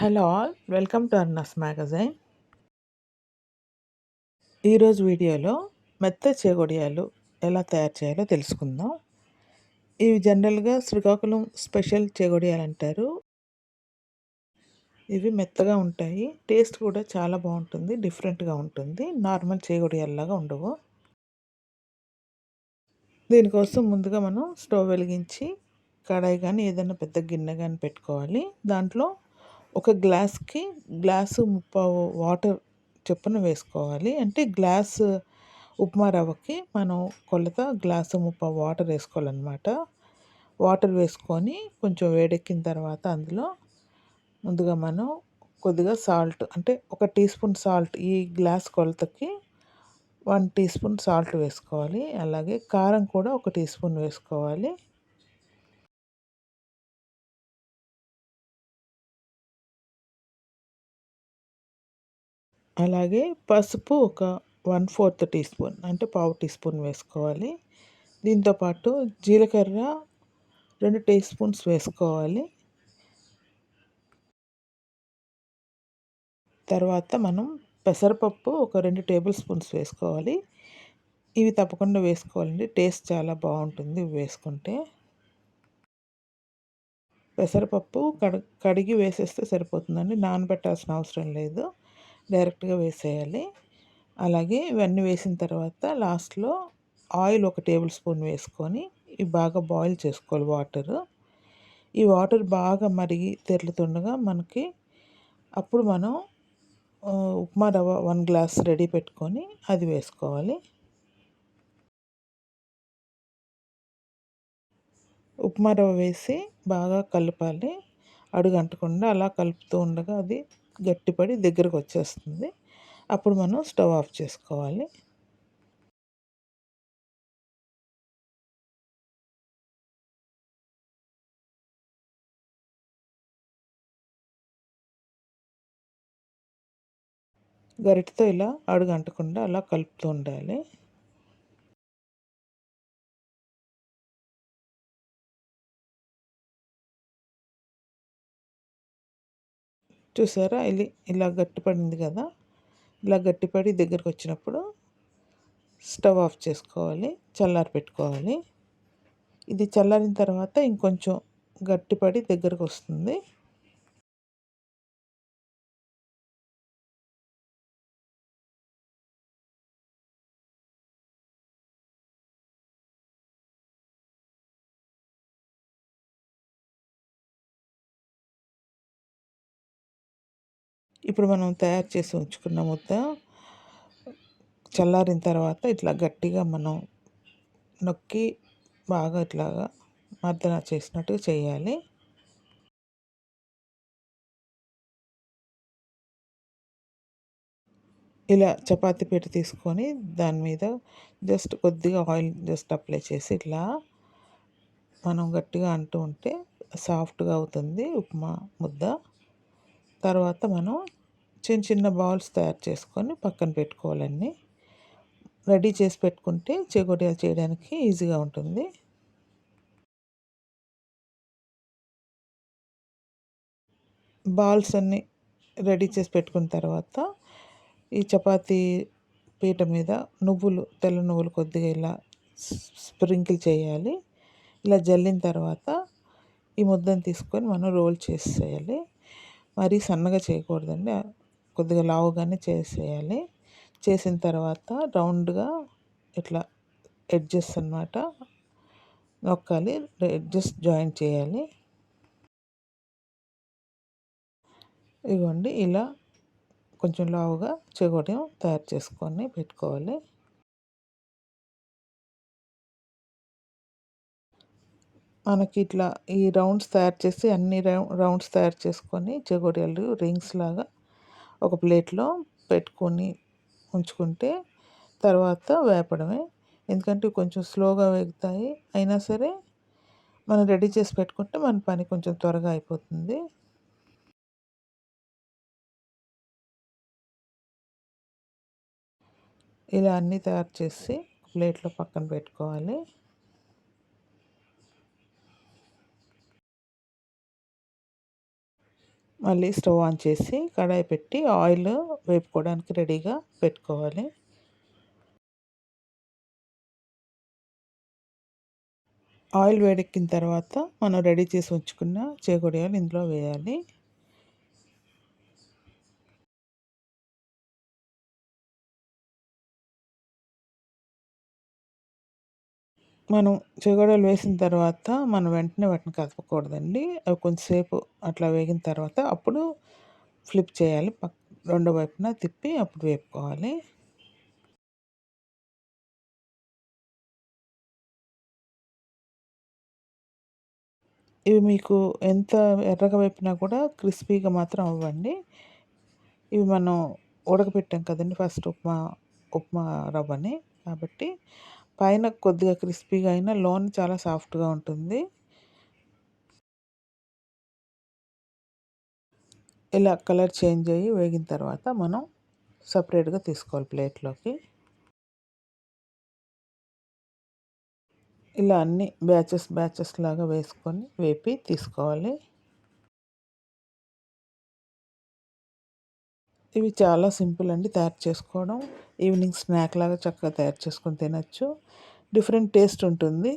Hello all welcome to అర్నస్ magazine. ఈరోజు వీడియోలో మెత్త చేగొడియాలు ఎలా తయారు చేయాలో తెలుసుకుందాం. ఇవి జనరల్గా శ్రీకాకుళం స్పెషల్ చేగొడియాలు అంటారు. ఇవి మెత్తగా ఉంటాయి. టేస్ట్ కూడా చాలా బాగుంటుంది డిఫరెంట్గా ఉంటుంది. నార్మల్ చేగొడియాల్లాగా ఉండవు. దీనికోసం ముందుగా మనం స్టవ్ వెలిగించి కడాయి కానీ ఏదైనా పెద్ద గిన్నె కానీ పెట్టుకోవాలి. దాంట్లో ఒక గ్లాస్కి గ్లాసు ముప్పావు వాటర్ చొప్పున వేసుకోవాలి. అంటే గ్లాస్ ఉప్మా రవ్వకి మనం కొలత గ్లాసు ముప్పావు వాటర్ వేసుకోవాలన్నమాట. వాటర్ వేసుకొని కొంచెం వేడెక్కిన తర్వాత అందులో ముందుగా మనం కొద్దిగా సాల్ట్ అంటే ఒక టీ స్పూన్ సాల్ట్ ఈ గ్లాస్ కొలతకి వన్ టీ స్పూన్ సాల్ట్ వేసుకోవాలి. అలాగే కారం కూడా ఒక టీ స్పూన్ వేసుకోవాలి. అలాగే పసుపు ఒక వన్ ఫోర్త్ టీ స్పూన్ అంటే పావు టీ స్పూన్ వేసుకోవాలి. దీంతోపాటు జీలకర్ర రెండు టీ స్పూన్స్ వేసుకోవాలి. తర్వాత మనం పెసరపప్పు ఒక రెండు టేబుల్ స్పూన్స్ వేసుకోవాలి. ఇవి తప్పకుండా వేసుకోవాలండి టేస్ట్ చాలా బాగుంటుంది వేసుకుంటే. పెసరపప్పు కడిగి వేసేస్తే సరిపోతుందండి నానబెట్టాల్సిన అవసరం లేదు. డైరెక్ట్గా వేసేయాలి. అలాగే ఇవన్నీ వేసిన తర్వాత లాస్ట్లో ఆయిల్ ఒక టేబుల్ స్పూన్ వేసుకొని ఇవి బాగా బాయిల్ చేసుకోవాలి వాటరు. ఈ వాటర్ బాగా మరిగి తెరులుతుండగా మనకి అప్పుడు మనం ఉప్మా రవ్వ వన్ గ్లాస్ రెడీ పెట్టుకొని అది వేసుకోవాలి. ఉప్మా రవ్వ వేసి బాగా కలపాలి. అడుగంటకుండా అలా కలుపుతూ ఉండగా అది గట్టిపడి దగ్గరకు వచ్చేస్తుంది అప్పుడు మనం స్టవ్ ఆఫ్ చేసుకోవాలి. గరిటతో ఇలా అడుగంటకుండా అలా కలుపుతూ ఉండాలి. చూసారా? ఇది ఇలా గట్టిపడింది కదా? ఇలా గట్టిపడి దగ్గరకు వచ్చినప్పుడు స్టవ్ ఆఫ్ చేసుకోవాలి చల్లారి పెట్టుకోవాలి. ఇది చల్లారిన తర్వాత ఇంకొంచెం గట్టిపడి దగ్గరకు వస్తుంది. ఇప్పుడు మనం తయారు చేసి ఉంచుకున్న ముద్ద చల్లారిన తర్వాత ఇట్లా గట్టిగా మనం నొక్కి బాగా ఇట్లాగా మర్దన చేసినట్టుగా చేయాలి. ఇలా చపాతి పీట తీసుకొని దాని మీద జస్ట్ కొద్దిగా ఆయిల్ జస్ట్ అప్లై చేసి ఇట్లా మనం గట్టిగా అంటూ ఉంటే సాఫ్ట్గా అవుతుంది ఉప్మా ముద్ద. తర్వాత మనం చిన్న చిన్న బౌల్స్ తయారు చేసుకొని పక్కన పెట్టుకోవాలన్నీ రెడీ చేసి పెట్టుకుంటే చెగొడియాలు చేయడానికి ఈజీగా ఉంటుంది. బాల్స్ అన్నీ రెడీ చేసి పెట్టుకున్న తర్వాత ఈ చపాతీ పీట మీద నువ్వులు తెల్ల నువ్వులు కొద్దిగా ఇలా స్ప్రింకిల్ చేయాలి. ఇలా జల్లిన తర్వాత ఈ ముద్దను తీసుకొని మనం రోల్ చేసేయాలి. మరీ సన్నగా చేయకూడదండి. కొద్దిగా లావుగానే చేసేయాలి. చేసిన తర్వాత రౌండ్గా ఇట్లా ఎడ్జెస్ అనమాట నొక్కాలి. ఎడ్జెస్ జాయిన్ చేయాలి. ఇవ్వండి ఇలా కొంచెం లావుగా చెగోటం తయారు చేసుకొని పెట్టుకోవాలి. మనకి ఇట్లా ఈ రౌండ్స్ తయారు చేసి అన్ని రౌండ్స్ తయారు చేసుకొని చెగోడియాలు రింగ్స్ లాగా ఒక ప్లేట్లో పెట్టుకొని ఉంచుకుంటే తర్వాత వేపడమే. ఎందుకంటే కొంచెం స్లోగా వేగుతాయి. అయినా సరే మనం రెడీ చేసి పెట్టుకుంటే మన పని కొంచెం త్వరగా అయిపోతుంది. ఇలా అన్నీ తయారు చేసి ప్లేట్లో పక్కన పెట్టుకోవాలి. మళ్ళీ స్టవ్ ఆన్ చేసి కడాయి పెట్టి ఆయిల్ వేపుకోవడానికి రెడీగా పెట్టుకోవాలి. ఆయిల్ వేడెక్కిన తర్వాత మనం రెడీ చేసి ఉంచుకున్న చేకొడియాలు ఇందులో వేయాలి. మనం చెగోడీలు వేసిన తర్వాత మనం వెంటనే వాటిని కదపకూడదండి. అవి కొంచెంసేపు అట్లా వేగిన తర్వాత అప్పుడు ఫ్లిప్ చేయాలి. పక్ రెండో వైపున తిప్పి అప్పుడు వేపుకోవాలి. ఇవి మీకు ఎంత ఎర్రగా వేపినా కూడా క్రిస్పీగా మాత్రం అవ్వండి. ఇవి మనం ఉడకపెట్టాం కదండి ఫస్ట్ ఉప్మా ఉప్మా రవ్వని. కాబట్టి పైన కొద్దిగా క్రిస్పీగా అయినా లోన్ చాలా సాఫ్ట్గా ఉంటుంది. ఇలా కలర్ చేంజ్ అయ్యి వేగిన తర్వాత మనం సపరేట్గా తీసుకోవాలి ప్లేట్లోకి. ఇలా అన్ని బ్యాచెస్ బ్యాచెస్ లాగా వేసుకొని వేపి తీసుకోవాలి. ఇవి చాలా సింపుల్ అండి తయారు చేసుకోవడం. ఈవినింగ్ స్నాక్ లాగా చక్కగా తయారు చేసుకొని తినచ్చు. డిఫరెంట్ టేస్ట్ ఉంటుంది.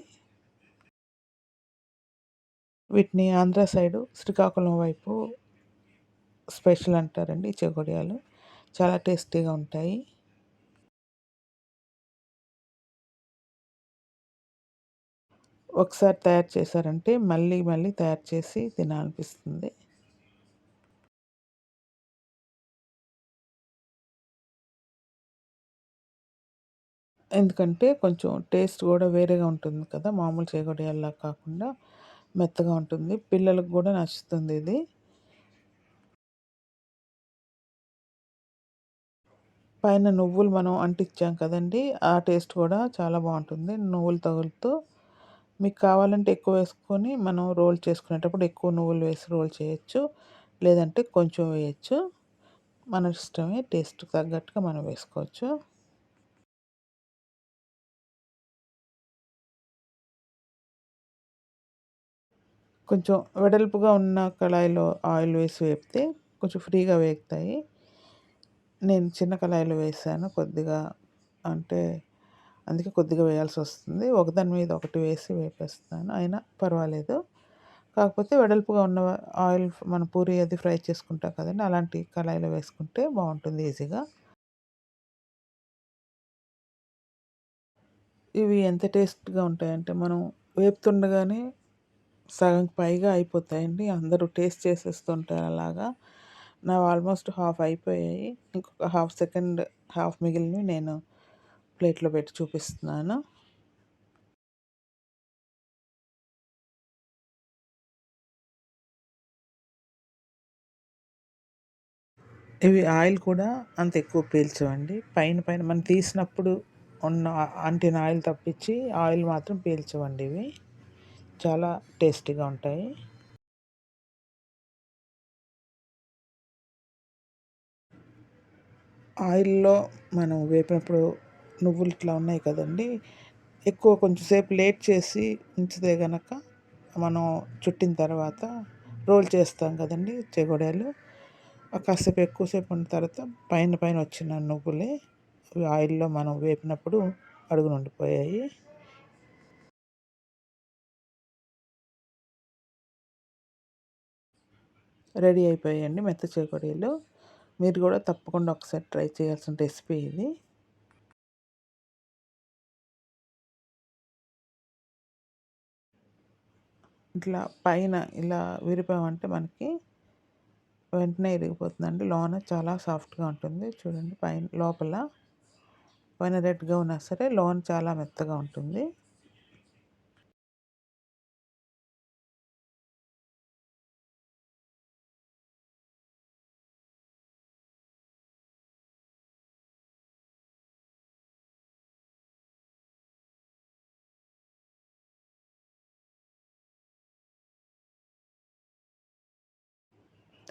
వీటిని ఆంధ్ర సైడు శ్రీకాకుళం వైపు స్పెషల్ అంటారండి చెగొడియాలు. చాలా టేస్టీగా ఉంటాయి. ఒకసారి తయారు చేశారంటే మళ్ళీ మళ్ళీ తయారు చేసి తినాలనిపిస్తుంది. ఎందుకంటే కొంచెం టేస్ట్ కూడా వేరేగా ఉంటుంది కదా మామూలు చేగొడియాల్లా కాకుండా మెత్తగా ఉంటుంది. పిల్లలకు కూడా నచ్చుతుంది ఇది. పైన నువ్వులు మనం అంటించాం కదండి ఆ టేస్ట్ కూడా చాలా బాగుంటుంది. నువ్వులు తగులుతూ మీకు కావాలంటే ఎక్కువ వేసుకొని మనం రోల్ చేసుకునేటప్పుడు ఎక్కువ నువ్వులు వేసి రోల్ చేయొచ్చు లేదంటే కొంచెం వేయచ్చు. మన ఇష్టమే టేస్ట్ తగ్గట్టుగా మనం వేసుకోవచ్చు. కొంచెం వెడల్పుగా ఉన్న కళాయిలో ఆయిల్ వేసి వేపితే కొంచెం ఫ్రీగా వేగుతాయి. నేను చిన్న కళాయిలో వేసాను కొద్దిగా అంటే అందుకే కొద్దిగా వేయాల్సి వస్తుంది. ఒకదాని మీద ఒకటి వేసి వేపేస్తాను. అయినా పర్వాలేదు. కాకపోతే వెడల్పుగా ఉన్న ఆయిల్ మన పూరి అది ఫ్రై చేసుకుంటాం కదండి అలాంటి కళాయిలో వేసుకుంటే బాగుంటుంది ఈజీగా. ఇవి ఎంత టేస్ట్గా ఉంటాయంటే మనం వేపుతుండగానే సగం పైగా అయిపోతాయండి. అందరూ టేస్ట్ చేసేస్తుంటారు అలాగా. నా ఆల్మోస్ట్ హాఫ్ అయిపోయాయి. ఇంకొక హాఫ్ సెకండ్ హాఫ్ మిగిలినవి నేను ప్లేట్లో పెట్టి చూపిస్తున్నాను. ఇవి ఆయిల్ కూడా అంత ఎక్కువ పీల్చవండి. పైన పైన మనం తీసినప్పుడు ఉన్న అంటిన ఆయిల్ తప్పించి ఆయిల్ మాత్రం పీల్చవండి ఇవి. చాలా టేస్టీగా ఉంటాయి. ఆయిల్లో మనం వేపినప్పుడు నువ్వులు ఇట్లా ఉన్నాయి కదండి ఎక్కువ కొంచెం సేపు లేట్ చేసి ఉంచితే కనుక మనం చుట్టిన తర్వాత రోల్ చేస్తాం కదండి చెగోడేలు. కాసేపు ఎక్కువసేపు ఉన్న తర్వాత పైన పైన వచ్చిన నువ్వులే ఆయిల్లో మనం వేపినప్పుడు అడుగునుండిపోయాయి రెడీ అయిపోయాయండి మెత్త చేకొడీలు మీరు కూడా తప్పకుండా ఒకసారి ట్రై చేయాల్సిన రెసిపీ ఇది. ఇట్లా పైన ఇలా విరిపామంటే మనకి వెంటనే ఇరిగిపోతుందండి. లోన చాలా సాఫ్ట్గా ఉంటుంది. చూడండి పైన లోపల. పైన రెడ్గా ఉన్నా సరే లోన్ చాలా మెత్తగా ఉంటుంది.